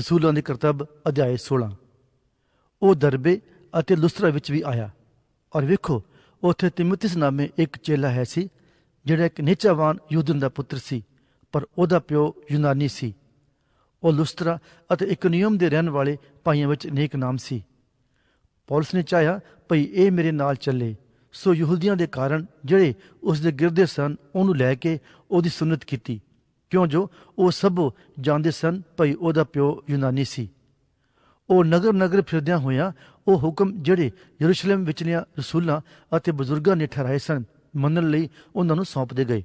ਰਸੂਲਾਂ ਦੇ ਕਰਤੱਵ ਅਧਿਆਇ 16 ਉਹ ਦਰਬੇ ਅਤੇ ਲੁਸਤਰਾ ਵਿੱਚ ਵੀ ਆਇਆ। ਔਰ ਵੇਖੋ, ਉੱਥੇ ਤਿਮੋਥਿਸ ਨਾਮੇ ਇੱਕ ਚੇਲਾ ਹੈ ਸੀ, ਜਿਹੜਾ ਇੱਕ ਨਿਚਾਵਾਨ ਯੂਦਨ ਦਾ ਪੁੱਤਰ ਸੀ, ਪਰ ਉਹਦਾ ਪਿਓ ਯੂਨਾਨੀ ਸੀ। ਉਹ ਲੁਸਤਰਾ ਅਤੇ ਇਕਨੀਅਮ ਦੇ ਰਹਿਣ ਵਾਲੇ ਭਾਈਆਂ ਵਿੱਚ ਨੇਕ ਨਾਮ ਸੀ। ਪੌਲਸ ਨੇ ਚਾਹਿਆ, ਭਈ ਇਹ ਮੇਰੇ ਨਾਲ ਚੱਲੇ। ਸੋ ਯਹੂਦੀਆਂ ਦੇ ਕਾਰਨ ਜਿਹੜੇ ਉਸ ਦੇ ਗਿਰਦੇ ਸਨ, ਉਹਨੂੰ ਲੈ ਕੇ ਉਹਦੀ ਸੁਨਤ ਕੀਤੀ। ਕਿਉਂ ਜੋ ਉਹ ਸਭ ਜਾਣਦੇ ਸਨ? ਭਈ ਉਹਦਾ ਪਿਓ ਯੂਨਾਨੀ ਸੀ। ਉਹ ਨਗਰ ਨਗਰ ਫਿਰਦਿਆਂ ਹੋਇਆਂ ਉਹ ਹੁਕਮ ਜਿਹੜੇ ਯਰੂਸ਼ਲਮ ਵਿਚਲੀਆਂ ਰਸੂਲਾਂ ਅਤੇ ਬਜ਼ੁਰਗਾਂ ਨੇ ਠਹਿਰਾਏ ਸਨ, ਮੰਨਣ ਲਈ ਉਹਨਾਂ ਨੂੰ ਸੌਂਪਦੇ ਗਏ।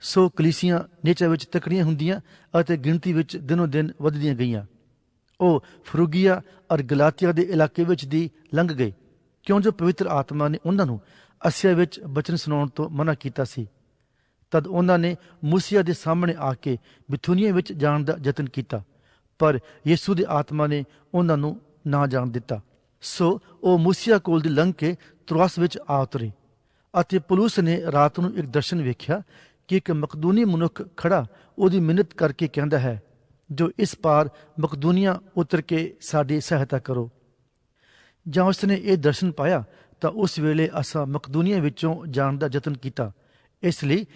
ਸੋ ਕਲੀਸੀਆਂ ਨੇਚਾ ਵਿੱਚ ਤਕੜੀਆਂ ਹੁੰਦੀਆਂ ਅਤੇ ਗਿਣਤੀ ਵਿੱਚ ਦਿਨੋ ਦਿਨ ਵੱਧਦੀਆਂ ਗਈਆਂ। ਉਹ ਫਰੂਗੀਆ ਔਰ ਗਲਾਤੀਆ ਦੇ ਇਲਾਕੇ ਵਿੱਚ ਦੀ ਲੰਘ ਗਏ। ਕਿਉਂ ਜੋ ਪਵਿੱਤਰ ਆਤਮਾ ਨੇ ਉਹਨਾਂ ਨੂੰ ਅਸਿਆ ਵਿੱਚ ਬਚਨ ਸੁਣਾਉਣ ਤੋਂ ਮਨਾ ਕੀਤਾ ਸੀ। ਤਦ ਉਹਨਾਂ ਨੇ ਮੂਸੀਆ ਦੇ ਸਾਹਮਣੇ ਆ ਕੇ ਬਿਥੂਨੀਆ ਵਿੱਚ ਜਾਣ ਦਾ ਯਤਨ ਕੀਤਾ। ਪਰ ਯਿਸੂ ਦੀ ਆਤਮਾ ਨੇ ਉਹਨਾਂ ਨੂੰ ਨਾ ਜਾਣ ਦਿੱਤਾ। ਸੋ ਉਹ ਮੂਸੀਆ ਕੋਲ ਦੀ ਲੰਘ ਕੇ ਤੁਰਾਸ ਵਿੱਚ ਆ ਉਤਰੇ ਅਤੇ ਪੁਲੂਸ ਨੇ ਰਾਤ ਨੂੰ ਇੱਕ ਦਰਸ਼ਨ ਵੇਖਿਆ ਕਿ ਇੱਕ ਮਕਦੂਨੀ ਮਨੁੱਖ ਖੜਾ ਉਹਦੀ ਮਿੰਨਤ ਕਰਕੇ ਕਹਿੰਦਾ ਹੈ, ਜੋ ਇਸ ਪਾਰ ਮਕਦੂਨੀਆ ਉਤਰ ਕੇ ਸਾਡੀ ਸਹਾਇਤਾ ਕਰੋ। ਜਾਂ ਉਸਨੇ ਇਹ ਦਰਸ਼ਨ ਪਾਇਆ ਤਾਂ ਉਸ ਵੇਲੇ ਅਸਾਂ ਮਕਦੂਨੀਆ ਵਿੱਚੋਂ ਜਾਣ ਦਾ ਯਤਨ ਕੀਤਾ। ਇਸ ਲਈ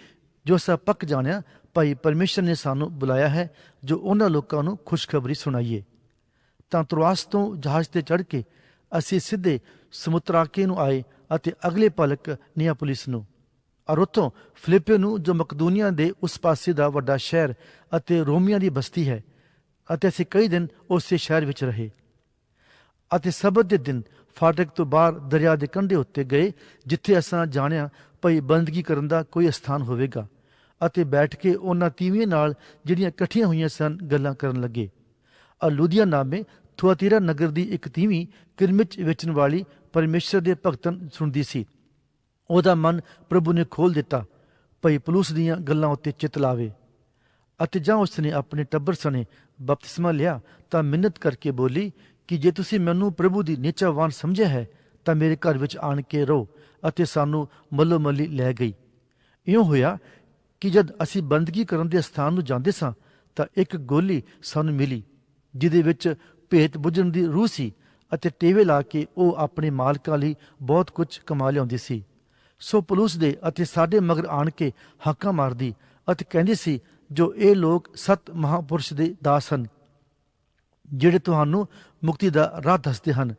ਜੋ ਅਸਾਂ ਪੱਕ ਜਾਣਿਆ, ਭਾਈ ਪਰਮੇਸ਼ਰ ਨੇ ਸਾਨੂੰ ਬੁਲਾਇਆ ਹੈ, ਜੋ ਉਹਨਾਂ ਲੋਕਾਂ ਨੂੰ ਖੁਸ਼ਖਬਰੀ ਸੁਣਾਈਏ। ਤਾਂ ਤੁਰਾਸ ਤੋਂ ਜਹਾਜ਼ ਤੇ ਚੜ੍ਹ ਕੇ ਅਸੀਂ ਸਿੱਧੇ ਸਮੁਤਰਾਕੇ ਨੂੰ ਆਏ ਅਤੇ ਅਗਲੇ ਪਲਕ ਪੁਲਿਸ ਨੂੰ। ਔਰ ਉੱਥੋਂ ਫਿਲਿੱਪੇ ਨੂੰ, ਜੋ ਮਕਦੂਨੀਆ ਦੇ ਉਸ ਪਾਸੇ ਦਾ ਵੱਡਾ ਸ਼ਹਿਰ ਅਤੇ ਰੋਮੀਆਂ ਦੀ ਬਸਤੀ ਹੈ, ਅਤੇ ਅਸੀਂ ਕਈ ਦਿਨ ਉਸੇ ਸ਼ਹਿਰ ਵਿੱਚ ਰਹੇ। ਅਤੇ ਸਬਤ ਦੇ ਦਿਨ ਫਾਟਕ ਤੋਂ ਬਾਹਰ ਦਰਿਆ ਦੇ ਕੰਢੇ ਉੱਤੇ ਗਏ, ਜਿੱਥੇ ਅਸਾਂ ਜਾਣਿਆ ਭਈ ਬੰਦਗੀ ਕਰਨ ਦਾ ਕੋਈ ਸਥਾਨ ਹੋਵੇਗਾ ਅਤੇ ਬੈਠ ਕੇ ਉਹਨਾਂ ਤੀਵੀਆਂ ਨਾਲ ਜਿਹੜੀਆਂ ਇਕੱਠੀਆਂ ਹੋਈਆਂ ਸਨ ਗੱਲਾਂ ਕਰਨ ਲੱਗੇ। ਅਲੂਦੀਆ ਨਾਮੇ ਥੁਆਤੀਰਾ ਨਗਰ ਦੀ ਇੱਕ ਤੀਵੀਂ ਕਿਰਮਿਚ ਵੇਚਣ ਵਾਲੀ ਪਰਮੇਸ਼ਰ ਦੇ ਭਗਤਨ ਸੁਣਦੀ ਸੀ। ਉਹਦਾ ਮਨ ਪ੍ਰਭੂ ਨੇ ਖੋਲ ਦਿੱਤਾ, ਭਈ ਪਲੂਸ ਦੀਆਂ ਗੱਲਾਂ ਉੱਤੇ ਚਿੱਤ ਲਾਵੇ ਅਤੇ ਜਾਂ ਉਸਨੇ ਆਪਣੇ ਟੱਬਰ ਸਣੇ ਬਪਤਿਸਮਾ ਲਿਆ ਤਾਂ ਮਿੰਨਤ ਕਰਕੇ ਬੋਲੀ ਕਿ ਜੇ ਤੁਸੀਂ ਮੈਨੂੰ ਪ੍ਰਭੂ ਦੀ ਨਿਚਾਵਾਨ ਸਮਝਿਆ ਹੈ ਤਾਂ ਮੇਰੇ ਘਰ ਵਿੱਚ ਆਣ ਕੇ ਰਹੋ ਅਤੇ ਸਾਨੂੰ ਮੱਲੋ ਮੱਲੀ ਲੈ ਗਈ। ਇਉਂ ਹੋਇਆ ਕਿ ਜਦ ਅਸੀਂ ਬੰਦਗੀ ਕਰਨ ਦੇ ਸਥਾਨ ਨੂੰ ਜਾਂਦੇ ਸਾਂ, ਤਾਂ ਇੱਕ ਗੋਲੀ ਸਾਨੂੰ ਮਿਲੀ, ਜਿਹਦੇ ਵਿੱਚ ਭੇਤ ਬੁੱਝਣ ਦੀ ਰੂਹ ਸੀ ਅਤੇ ਟੇਵੇ ਲਾ ਕੇ ਉਹ ਆਪਣੇ ਮਾਲਕਾਂ ਲਈ ਬਹੁਤ ਕੁਝ ਕਮਾ ਲਿਆਉਂਦੀ ਸੀ। ਸੋ ਪੁਲਿਸ ਦੇ ਅਤੇ ਸਾਡੇ ਮਗਰ ਆਣ ਕੇ ਹਾਕਾਂ ਮਾਰਦੀ ਅਤੇ ਕਹਿੰਦੀ ਸੀ, ਜੋ ਇਹ ਲੋਕ ਸਤ ਮਹਾਪੁਰਸ਼ ਦੇ ਦਾਸ ਹਨ, ਜਿਹੜੇ ਤੁਹਾਨੂੰ ਮੁਕਤੀ ਦਾ ਰਾਹ ਦੱਸਦੇ ਹਨ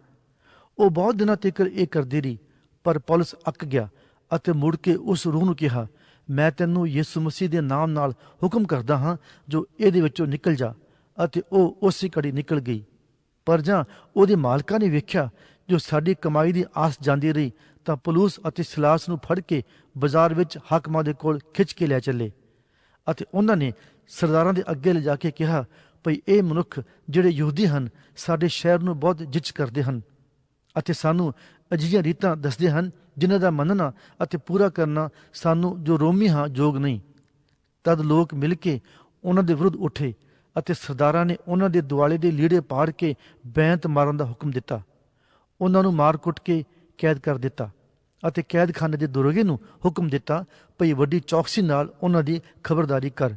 ਉਹ ਬਹੁਤ ਦਿਨਾਂ ਤੱਕ ਇਹ ਕਰਦੀ ਰਹੀ, ਪਰ ਪੌਲਸ ਅੱਕ ਗਿਆ ਅਤੇ ਮੁੜ ਕੇ ਉਸ ਰੂਹ ਨੂੰ ਕਿਹਾ, ਮੈਂ ਤੈਨੂੰ ਯਿਸੂ ਮਸੀਹ ਦੇ ਨਾਮ ਨਾਲ ਹੁਕਮ ਕਰਦਾ ਹਾਂ ਜੋ ਇਹਦੇ ਵਿੱਚੋਂ ਨਿਕਲ ਜਾ ਅਤੇ ਉਹ ਉਸੇ ਘੜੀ ਨਿਕਲ ਗਈ। ਪਰ ਜਾਂ ਉਹਦੇ ਮਾਲਕਾਂ ਨੇ ਵੇਖਿਆ, ਜੋ ਸਾਡੀ ਕਮਾਈ ਦੀ ਆਸ ਜਾਂਦੀ ਰਹੀ, ਤਾਂ ਪੁਲੂਸ ਅਤੇ ਸਿਲਾਸ ਨੂੰ ਫੜ ਕੇ ਬਾਜ਼ਾਰ ਵਿੱਚ ਹਾਕਮਾਂ ਦੇ ਕੋਲ ਖਿੱਚ ਕੇ ਲੈ ਚੱਲੇ ਅਤੇ ਉਹਨਾਂ ਨੇ ਸਰਦਾਰਾਂ ਦੇ ਅੱਗੇ ਲਿਜਾ ਕੇ ਕਿਹਾ, ਭਈ ਇਹ ਮਨੁੱਖ ਜਿਹੜੇ ਯਹੂਦੀ ਹਨ, ਸਾਡੇ ਸ਼ਹਿਰ ਨੂੰ ਬਹੁਤ ਜਿੱਚ ਕਰਦੇ ਹਨ। ਅਤੇ ਸਾਨੂੰ ਅਜਿਹੀਆਂ ਰੀਤਾਂ ਦੱਸਦੇ ਹਨ, ਜਿਨ੍ਹਾਂ ਦਾ ਮੰਨਣਾ ਅਤੇ ਪੂਰਾ ਕਰਨਾ ਸਾਨੂੰ ਜੋ ਰੋਮੀ ਹਾਂ, ਯੋਗ ਨਹੀਂ। ਤਦ ਲੋਕ ਮਿਲ ਕੇ ਉਹਨਾਂ ਦੇ ਵਿਰੁੱਧ ਉੱਠੇ ਅਤੇ ਸਰਦਾਰਾਂ ਨੇ ਉਹਨਾਂ ਦੇ ਦੁਆਲੇ ਦੇ ਲੀੜੇ ਪਾੜ ਕੇ ਬੈਂਤ ਮਾਰਨ ਦਾ ਹੁਕਮ ਦਿੱਤਾ। ਉਹਨਾਂ ਨੂੰ ਮਾਰ ਕੁੱਟ ਕੇ ਕੈਦ ਕਰ ਦਿੱਤਾ ਅਤੇ ਕੈਦਖਾਨੇ ਦੇ ਦੁਰਗੇ ਨੂੰ ਹੁਕਮ ਦਿੱਤਾ, ਭਈ ਵੱਡੀ ਚੌਕਸੀ ਨਾਲ ਉਹਨਾਂ ਦੀ ਖਬਰਦਾਰੀ ਕਰ।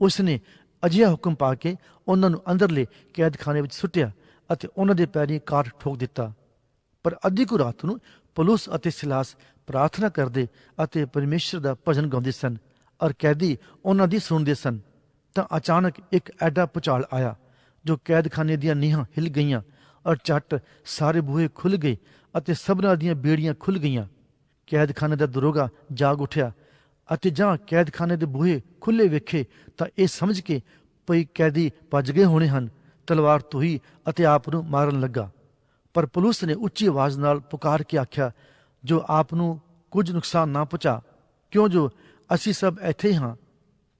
ਉਸ ਨੇ ਅਜਿਹਾ ਹੁਕਮ ਪਾ ਕੇ ਉਹਨਾਂ ਨੂੰ ਅੰਦਰਲੇ ਕੈਦਖਾਨੇ ਵਿੱਚ ਸੁੱਟਿਆ ਅਤੇ ਉਹਨਾਂ ਦੇ ਪੈਰੀ ਕਾਟ ਠੋਕ ਦਿੱਤਾ। ਪਰ ਅੱਧੀ ਕੁ ਰਾਤ ਨੂੰ ਪੌਲੁਸ ਅਤੇ ਸਿਲਾਸ ਪ੍ਰਾਰਥਨਾ ਕਰਦੇ ਅਤੇ ਪਰਮੇਸ਼ਰ ਦਾ ਭਜਨ ਗਾਉਂਦੇ ਸਨ ਔਰ ਕੈਦੀ ਉਹਨਾਂ ਦੀ ਸੁਣਦੇ ਸਨ। ਤਾਂ ਅਚਾਨਕ ਇੱਕ ਐਡਾ ਪੁਚਾਲ ਆਇਆ ਜੋ ਕੈਦਖਾਨੇ ਦੀਆਂ ਨੀਹਾਂ ਹਿਲ ਗਈਆਂ ਔਰ ਝੱਟ ਸਾਰੇ ਬੂਹੇ ਖੁੱਲ ਗਏ ਅਤੇ ਸਭਨਾਂ ਦੀਆਂ ਬੇੜੀਆਂ ਖੁੱਲ ਗਈਆਂ। ਕੈਦਖਾਨੇ ਦਾ ਦਰੋਗਾ ਜਾਗ ਉੱਠਿਆ ਅਤੇ ਜਾਂ ਕੈਦਖਾਨੇ ਦੇ ਬੂਹੇ ਖੁੱਲੇ ਵੇਖੇ ਤਾਂ ਇਹ ਸਮਝ ਕੇ ਭਈ ਕੈਦੀ ਭੱਜ ਗਏ ਹੋਣੇ ਹਨ, ਤਲਵਾਰ ਤੋਹੀ ਅਤੇ ਆਪ ਨੂੰ ਮਾਰਨ ਲੱਗਾ। ਪਰ ਪੁਲਿਸ ਨੇ ਉੱਚੀ ਆਵਾਜ਼ ਨਾਲ ਪੁਕਾਰ ਕੇ ਆਖਿਆ, ਜੋ ਆਪ ਨੂੰ ਕੁਝ ਨੁਕਸਾਨ ਨਾ ਪਹੁੰਚਾ, ਕਿਉਂ ਜੋ ਅਸੀਂ ਸਭ ਇੱਥੇ ਹੀ ਹਾਂ?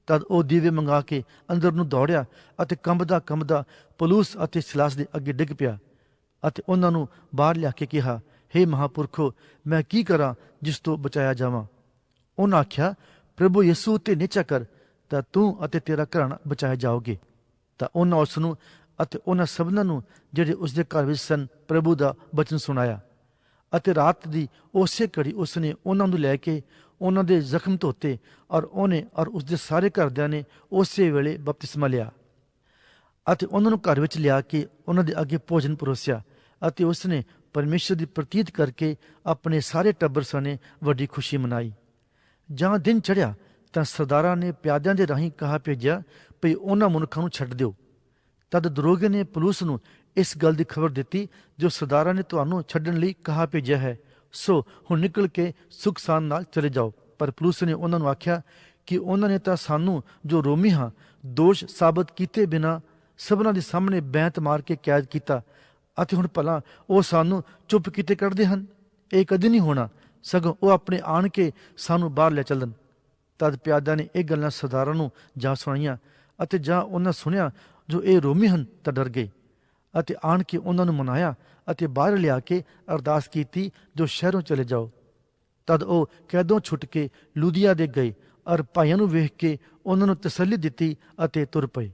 ਤਦ ਉਹ ਦੀਵੇ ਮੰਗਾ ਕੇ ਅੰਦਰ ਨੂੰ ਦੌੜਿਆ ਅਤੇ ਕੰਬਦਾ ਕੰਬਦਾ ਪੁਲਿਸ ਅਤੇ ਸਿਲਾਸ ਦੇ ਅੱਗੇ ਡਿੱਗ ਪਿਆ ਅਤੇ ਉਹਨਾਂ ਨੂੰ ਬਾਹਰ ਲਿਆ ਕੇ ਕਿਹਾ हे ਮਹਾਪੁਰਖੋ, ਮੈਂ ਕੀ ਕਰਾਂ ਜਿਸ ਤੋਂ ਬਚਾਇਆ ਜਾਵਾਂ? ਉਹਨਾਂ ਆਖਿਆ, ਪ੍ਰਭੂ ਯਿਸੂ ਤੇ ਨਿਚਾ ਕਰ ਤਾਂ ਤੂੰ ਅਤੇ ਤੇਰਾ ਘਰਾਣਾ ਬਚਾਇਆ ਜਾਓਗੇ। ਤਾਂ ਉਹਨਾਂ ਉਸ ਨੂੰ ਅਤੇ ਉਹਨਾਂ ਸਭਨਾਂ ਨੂੰ ਜਿਹੜੇ ਉਸ ਦੇ ਘਰ ਵਿੱਚ ਸਨ, ਪ੍ਰਭੂ ਦਾ ਬਚਨ ਸੁਣਾਇਆ। ਅਤੇ ਰਾਤ ਦੀ ਉਸੇ ਘੜੀ ਉਸਨੇ ਉਹਨਾਂ ਨੂੰ ਲੈ ਕੇ ਉਹਨਾਂ ਦੇ ਜ਼ਖਮ ਧੋਤੇ ਔਰ ਉਹਨੇ ਔਰ ਉਸ ਦੇ ਸਾਰੇ ਘਰਦਿਆਂ ਨੇ ਉਸੇ ਵੇਲੇ ਬਪਤਿਸਮਾ ਲਿਆ। ਅਤੇ ਉਹਨਾਂ ਨੂੰ ਘਰ ਵਿੱਚ ਲਿਆ ਕੇ ਉਹਨਾਂ ਦੇ ਅੱਗੇ ਭੋਜਨ ਪਰੋਸਿਆ ਅਤੇ ਉਸਨੇ ਪਰਮੇਸ਼ਰ ਦੀ ਪ੍ਰਤੀਤ ਕਰਕੇ ਆਪਣੇ ਸਾਰੇ ਟੱਬਰ ਸਣੇ ਵੱਡੀ ਖੁਸ਼ੀ ਮਨਾਈ। ਜਾਂ ਦਿਨ ਚੜ੍ਹਿਆ ਤਾਂ ਸਰਦਾਰਾਂ ਨੇ ਪਿਆਦਿਆਂ ਦੇ ਰਾਹੀਂ ਕਹਾ ਭੇਜਿਆ, ਭਈ ਉਹਨਾਂ ਮਨੁੱਖਾਂ ਨੂੰ ਛੱਡ ਦਿਓ। ਤਦ ਦਰੋਗੇ ਨੇ ਪੁਲਿਸ ਨੂੰ ਇਸ ਗੱਲ ਦੀ ਖਬਰ ਦਿੱਤੀ, ਜੋ ਸਰਦਾਰਾਂ ਨੇ ਤੁਹਾਨੂੰ ਛੱਡਣ ਲਈ ਕਹਾ ਭੇਜਿਆ ਹੈ। ਸੋ ਹੁਣ ਨਿਕਲ ਕੇ ਸੁਖ ਸਾਨ ਨਾਲ ਚਲੇ ਜਾਓ। ਪਰ ਪੁਲਿਸ ਨੇ ਉਹਨਾਂ ਨੂੰ ਆਖਿਆ ਕਿ ਉਹਨਾਂ ਨੇ ਤਾਂ ਸਾਨੂੰ ਜੋ ਰੋਮੀ ਹਾਂ, ਦੋਸ਼ ਸਾਬਤ ਕੀਤੇ ਬਿਨਾ ਸਭਨਾਂ ਦੇ ਸਾਹਮਣੇ ਬੈਂਤ ਮਾਰ ਕੇ ਕੈਦ ਕੀਤਾ। ਅਤੇ ਹੁਣ ਭਲਾ ਉਹ ਸਾਨੂੰ ਚੁੱਪ ਕੀਤੇ ਕੱਢਦੇ ਹਨ? ਇਹ ਕਦੇ ਨਹੀਂ ਹੋਣਾ। ਸਗੋਂ ਉਹ ਆਪਣੇ ਆਣ ਕੇ ਸਾਨੂੰ ਬਾਹਰ ਲੈ ਚੱਲਣ। ਤਦ ਪਿਆਦਿਆਂ ਨੇ ਇਹ ਗੱਲਾਂ ਸਰਦਾਰਾਂ ਨੂੰ ਜਾ ਸੁਣਾਈਆਂ। ਅਤੇ ਜਾਂ ਉਹਨਾਂ ਸੁਣਿਆ ਜੋ ਇਹ ਰੋਮੀ ਹਨ ਤਾਂ ਡਰ ਗਏ ਅਤੇ ਆਣ ਕੇ ਉਹਨਾਂ ਨੂੰ ਮਨਾਇਆ ਅਤੇ ਬਾਹਰ ਲਿਆ ਕੇ ਅਰਦਾਸ ਕੀਤੀ, ਜੋ ਸ਼ਹਿਰੋਂ ਚਲੇ ਜਾਓ। ਤਦ ਉਹ ਕੈਦੋਂ ਛੁੱਟ ਕੇ ਲੂਦੀਆ ਦੇ ਗਏ ਔਰ ਭਾਈਆਂ ਨੂੰ ਵੇਖ ਕੇ ਉਹਨਾਂ ਨੂੰ ਤਸੱਲੀ ਦਿੱਤੀ ਅਤੇ ਤੁਰ ਪਏ।